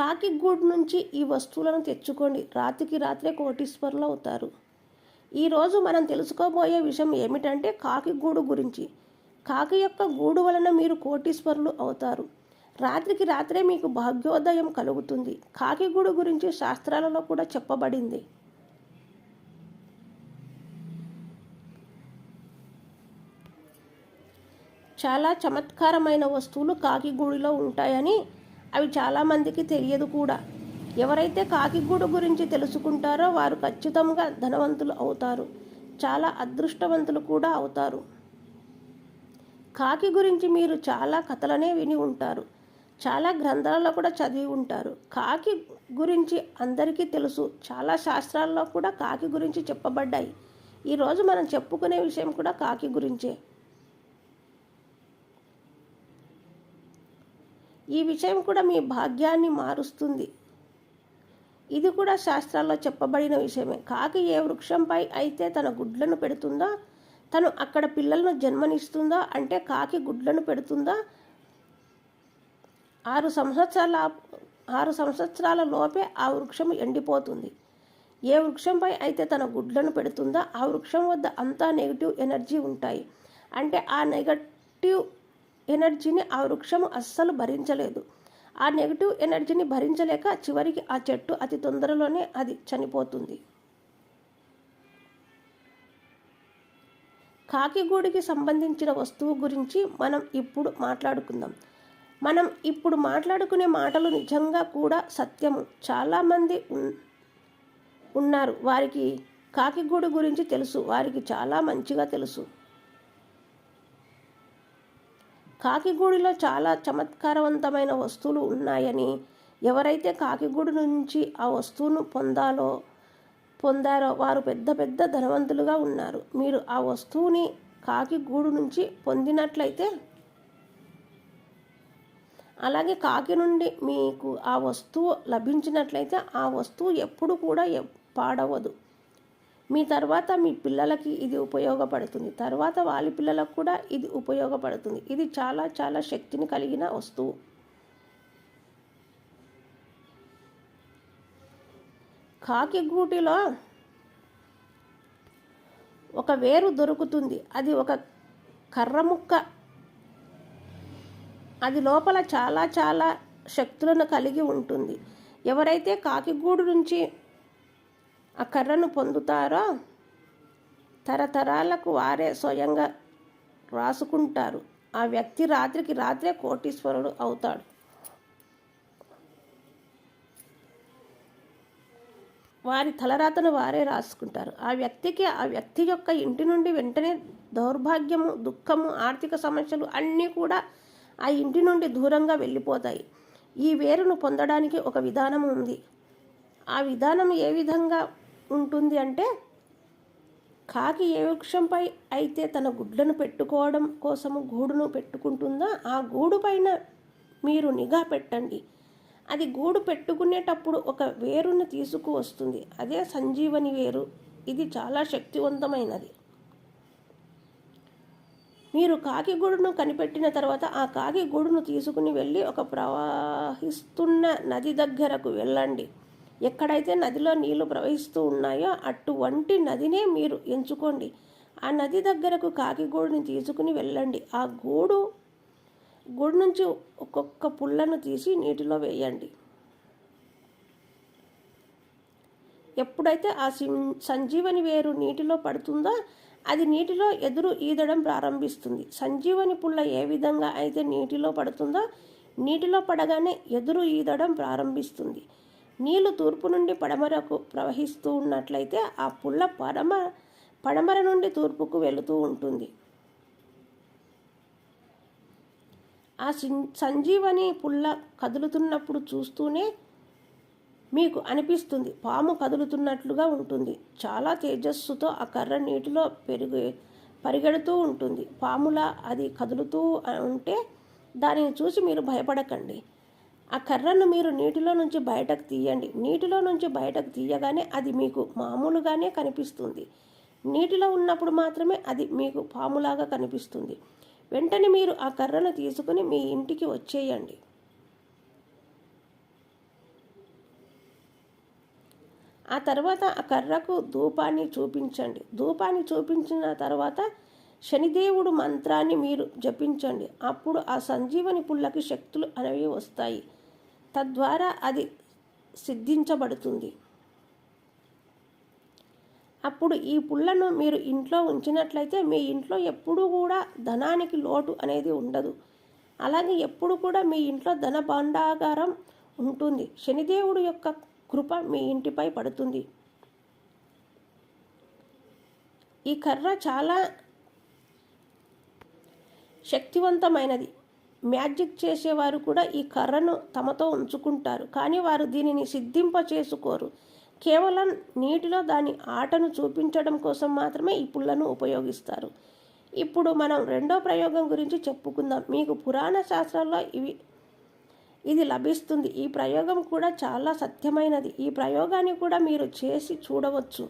కాకి గూడు నుంచి ఈ వస్తువులను తెచ్చుకోండి. రాత్రికి రాత్రే కోటీశ్వరులు అవుతారు. ఈరోజు మనం తెలుసుకోబోయే విషయం ఏమిటంటే కాకి గూడు గురించి. కాకి యొక్క గూడు వలన మీరు కోటీశ్వరులు అవుతారు. రాత్రికి రాత్రే మీకు భాగ్యోదయం కలుగుతుంది. కాకి గూడు గురించి శాస్త్రాలలో కూడా చెప్పబడింది. చాలా చమత్కారమైన వస్తువులు కాకి గూడిలో ఉంటాయని అవి చాలామందికి తెలియదు కూడా. ఎవరైతే కాకిగూడు గురించి తెలుసుకుంటారో వారు ఖచ్చితంగా ధనవంతులు అవుతారు. చాలా అదృష్టవంతులు కూడా అవుతారు. కాకి గురించి మీరు చాలా కథలనే విని ఉంటారు. చాలా గ్రంథాలలో కూడా చదివి ఉంటారు. కాకి గురించి అందరికీ తెలుసు. చాలా శాస్త్రాల్లో కూడా కాకి గురించి చెప్పబడ్డాయి. ఈరోజు మనం చెప్పుకునే విషయం కూడా కాకి గురించే. ఈ విషయం కూడా మీ భాగ్యాన్ని మారుస్తుంది. ఇది కూడా శాస్త్రాల్లో చెప్పబడిన విషయమే. కాకి ఏ వృక్షంపై అయితే తన గుడ్లను పెడుతుందా తను అక్కడ పిల్లలను జన్మనిస్తుందా అంటే కాకి గుడ్లను పెడుతుందా? ఆరు సంవత్సరాల ఆరు సంవత్సరాల లోపే ఆ వృక్షం ఎండిపోతుంది. ఏ వృక్షంపై అయితే తన గుడ్లను పెడుతుందా ఆ వృక్షం వద్ద అంతా నెగిటివ్ ఎనర్జీ ఉంటాయి. అంటే ఆ నెగటివ్ ఎనర్జీని ఆ వృక్షం అస్సలు భరించలేదు. ఆ నెగిటివ్ ఎనర్జీని భరించలేక చివరికి ఆ చెట్టు అతి తొందరలోనే అది చనిపోతుంది. కాకిగూడికి సంబంధించిన వస్తువు గురించి మనం ఇప్పుడు మాట్లాడుకుందాం. మనం ఇప్పుడు మాట్లాడుకునే మాటలు నిజంగా కూడా సత్యము. చాలామంది ఉన్- ఉన్నారు. వారికి కాకిగూడు గురించి తెలుసు. వారికి చాలా మంచిగా తెలుసు. కాకిగూడిలో చాలా చమత్కారవంతమైన వస్తువులు ఉన్నాయని ఎవరైతే కాకిగూడు నుంచి ఆ వస్తువును పొందాలో పొందారో వారు పెద్ద పెద్ద ధనవంతులుగా ఉన్నారు. మీరు ఆ వస్తువుని కాకిగూడు నుంచి పొందినట్లయితే అలాగే కాకి నుండి మీకు ఆ వస్తువు లభించినట్లయితే ఆ వస్తువు ఎప్పుడు కూడా పాడవదు. మీ తర్వాత మీ పిల్లలకి ఇది ఉపయోగపడుతుంది. తర్వాత వాళ్ళ పిల్లలకు కూడా ఇది ఉపయోగపడుతుంది. ఇది చాలా చాలా శక్తిని కలిగిన వస్తువు. కాకి గూటిలో ఒక వేరు దొరుకుతుంది. అది ఒక కర్ర ముక్క. అది లోపల చాలా చాలా శక్తులను కలిగి ఉంటుంది. ఎవరైతే కాకిగూడు నుంచి ఆ కర్రను పొందుతారో తరతరాలకు వారే స్వయంగా రాసుకుంటారు. ఆ వ్యక్తి రాత్రికి రాత్రే కోటీశ్వరుడు అవుతాడు. వారి తలరాతను వారే రాసుకుంటారు. ఆ వ్యక్తికి ఆ వ్యక్తి యొక్క ఇంటి నుండి వెంటనే దౌర్భాగ్యము దుఃఖము ఆర్థిక సమస్యలు అన్నీ కూడా ఆ ఇంటి నుండి దూరంగా వెళ్ళిపోతాయి. ఈ వేరును పొందడానికి ఒక విధానం ఉంది. ఆ విధానం ఏ విధంగా ఉంటుంది అంటే కాకి ఏ వృక్షంపై అయితే తన గుడ్లను పెట్టుకోవడం కోసము గూడును పెట్టుకుంటుందో ఆ గూడు పైన మీరు నిఘా పెట్టండి. అది గూడు పెట్టుకునేటప్పుడు ఒక వేరును తీసుకువస్తుంది అదే సంజీవని వేరు. ఇది చాలా శక్తివంతమైనది. మీరు కాకి గూడును కనిపెట్టిన తర్వాత ఆ కాకి గూడును తీసుకుని వెళ్ళి ఒక ప్రవహిస్తున్న నది దగ్గరకు వెళ్ళండి. ఎక్కడైతే నదిలో నీళ్ళు ప్రవహిస్తూ ఉన్నాయో అటువంటి నదినే మీరు ఎంచుకోండి. ఆ నది దగ్గరకు కాకి గూడుని తీసుకుని వెళ్ళండి. ఆ గూడు గూడు నుంచి ఒక్కొక్క పుల్లను తీసి నీటిలో వేయండి. ఎప్పుడైతే ఆ సిం- సంజీవని వేరు నీటిలో పడుతుందో అది నీటిలో ఎదురు ఈదడం ప్రారంభిస్తుంది. సంజీవని పుల్ల ఏ విధంగా అయితే నీటిలో పడుతుందో నీటిలో పడగానే ఎదురు ఈదడం ప్రారంభిస్తుంది. నీళ్ళు తూర్పు నుండి పడమరకు ప్రవహిస్తూ ఉన్నట్లయితే ఆ పుల్ల పడమ పడమర నుండి తూర్పుకు వెళుతూ ఉంటుంది. ఆ సంజీవని పుల్ల కదులుతున్నప్పుడు చూస్తూనే మీకు అనిపిస్తుంది. పాము కదులుతున్నట్లుగా ఉంటుంది. చాలా తేజస్సుతో ఆ కర్ర నీటిలో పెరిగి పరిగెడుతూ ఉంటుంది. పాములా అది కదులుతూ ఉంటే దానిని చూసి మీరు భయపడకండి. ఆ కర్రను మీరు నీటిలో నుంచి బయటకు తీయండి. నీటిలో నుంచి బయటకు తీయగానే అది మీకు మామూలుగానే కనిపిస్తుంది. నీటిలో ఉన్నప్పుడు మాత్రమే అది మీకు పాములాగా కనిపిస్తుంది. వెంటనే మీరు ఆ కర్రను తీసుకుని మీ ఇంటికి వచ్చేయండి. ఆ తర్వాత ఆ కర్రకు ధూపాన్ని చూపించండి. ధూపాన్ని చూపించిన తర్వాత శనిదేవుడు మంత్రాన్ని మీరు జపించండి. అప్పుడు ఆ సంజీవని పుల్లకి శక్తులు అనేవి వస్తాయి. తద్వారా అది సిద్ధించబడుతుంది. అప్పుడు ఈ పుల్లను మీరు ఇంట్లో ఉంచినట్లయితే మీ ఇంట్లో ఎప్పుడూ కూడా ధనానికి లోటు అనేది ఉండదు. అలాగే ఎప్పుడు కూడా మీ ఇంట్లో ధన భాండాగారం ఉంటుంది. శనిదేవుడు యొక్క కృప మీ ఇంటిపై పడుతుంది. ఈ కర్ర చాలా శక్తివంతమైనది. మ్యాజిక్ చేసేవారు కూడా ఈ కర్రను తమతో ఉంచుకుంటారు. కానీ వారు దీనిని సిద్ధింప చేసుకోరు కేవలం నీటిలో దాని ఆటను చూపించడం కోసం మాత్రమే ఈ పుల్లను ఉపయోగిస్తారు. ఇప్పుడు మనం రెండో ప్రయోగం గురించి చెప్పుకుందాం. మీకు పురాణ శాస్త్రాల్లో ఇవి ఇది లభిస్తుంది. ఈ ప్రయోగం కూడా చాలా సత్యమైనది. ఈ ప్రయోగాన్ని కూడా మీరు చేసి చూడవచ్చు.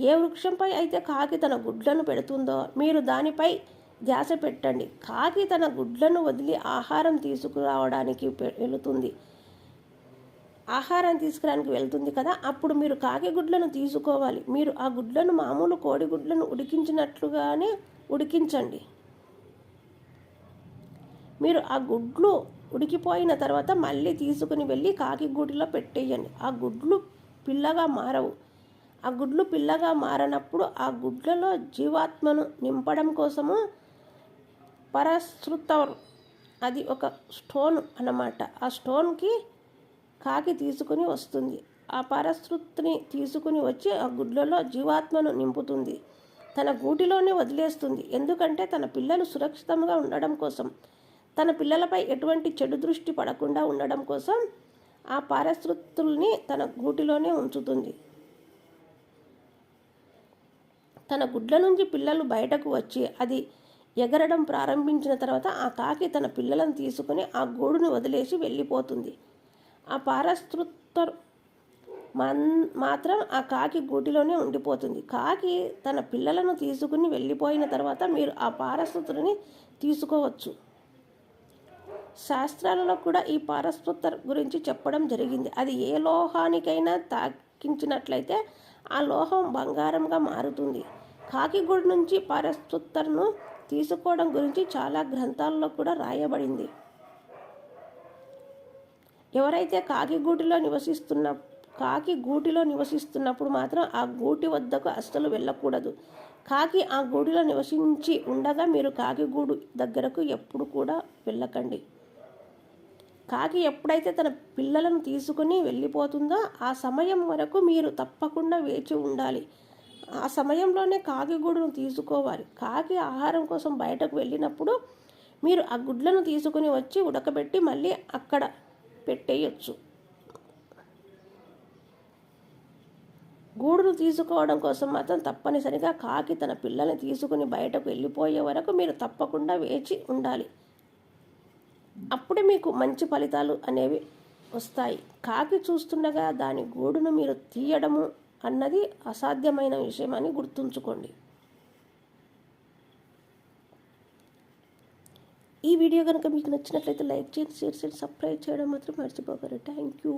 ఏ వృక్షంపై అయితే కాకి తన గుడ్లను పెడుతుందో మీరు దానిపై ధ్యాస పెట్టండి. కాకి తన గుడ్లను వదిలి ఆహారం తీసుకురావడానికి వెళుతుంది. ఆహారం తీసుకురానికి వెళ్తుంది కదా? అప్పుడు మీరు కాకి గుడ్లను తీసుకోవాలి. మీరు ఆ గుడ్లను మామూలు కోడి గుడ్లను ఉడికించినట్లుగానే ఉడికించండి. మీరు ఆ గుడ్లు ఉడికిపోయిన తర్వాత మళ్ళీ తీసుకుని వెళ్ళి కాకి గుడిలో పెట్టేయండి. ఆ గుడ్లు పిల్లగా మారవు. ఆ గుడ్లు పిల్లగా మారనప్పుడు ఆ గుడ్లలో జీవాత్మను నింపడం కోసము పరశృత అది ఒక స్టోన్ అన్నమాట. ఆ స్టోన్కి కాకి తీసుకుని వస్తుంది. ఆ పరశృతిని తీసుకుని వచ్చి ఆ గుడ్లలో జీవాత్మను నింపుతుంది. తన గూటిలోనే వదిలేస్తుంది. ఎందుకంటే తన పిల్లలు సురక్షితంగా ఉండడం కోసం తన పిల్లలపై ఎటువంటి చెడు దృష్టి పడకుండా ఉండడం కోసం ఆ పారశ్రుతుల్ని తన గూటిలోనే ఉంచుతుంది. తన గుడ్ల నుంచి పిల్లలు బయటకు వచ్చి అది ఎగరడం ప్రారంభించిన తర్వాత ఆ కాకి తన పిల్లలను తీసుకుని ఆ గూడును వదిలేసి వెళ్ళిపోతుంది. ఆ పారస్తృత మన్ మాత్రం ఆ కాకి గూటిలోనే ఉండిపోతుంది. కాకి తన పిల్లలను తీసుకుని వెళ్ళిపోయిన తర్వాత మీరు ఆ పారస్పృతుని తీసుకోవచ్చు. శాస్త్రాలలో కూడా ఈ పారస్పృత గురించి చెప్పడం జరిగింది. అది ఏ లోహానికైనా తాకించినట్లయితే ఆ లోహం బంగారంగా మారుతుంది. కాకి గుడి నుంచి పారస్పృతను తీసుకోవడం గురించి చాలా గ్రంథాల్లో కూడా రాయబడింది. ఎవరైతే కాకి గూటిలో నివసిస్తున్న కాకి గూటిలో నివసిస్తున్నప్పుడు మాత్రం ఆ గూటి వద్దకు అస్సలు వెళ్ళకూడదు. కాకి ఆ గూటిలో నివసించి ఉండగా మీరు కాకి గూడు దగ్గరకు ఎప్పుడు కూడా వెళ్ళకండి. కాకి ఎప్పుడైతే తన పిల్లలను తీసుకుని వెళ్ళిపోతుందో ఆ సమయం వరకు మీరు తప్పకుండా వేచి ఉండాలి. ఆ సమయంలోనే కాకి గూడును తీసుకోవాలి. కాకి ఆహారం కోసం బయటకు వెళ్ళినప్పుడు మీరు ఆ గుడ్లను తీసుకుని వచ్చి ఉడకబెట్టి మళ్ళీ అక్కడ పెట్టేయచ్చు. గూడును తీసుకోవడం కోసం మాత్రం తప్పనిసరిగా కాకి తన పిల్లల్ని తీసుకుని బయటకు వెళ్ళిపోయే వరకు మీరు తప్పకుండా వేచి ఉండాలి. అప్పుడే మీకు మంచి ఫలితాలు అనేవి వస్తాయి. కాకి చూస్తుండగా దాని గూడును మీరు తీయడము అన్నది అసాధ్యమైన విషయం అని గుర్తుంచుకోండి. ఈ వీడియో కనుక మీకు నచ్చినట్లయితే లైక్ చేయండి షేర్ చేయండి సబ్స్క్రైబ్ చేయడం మాత్రం మర్చిపోకండి. Thank you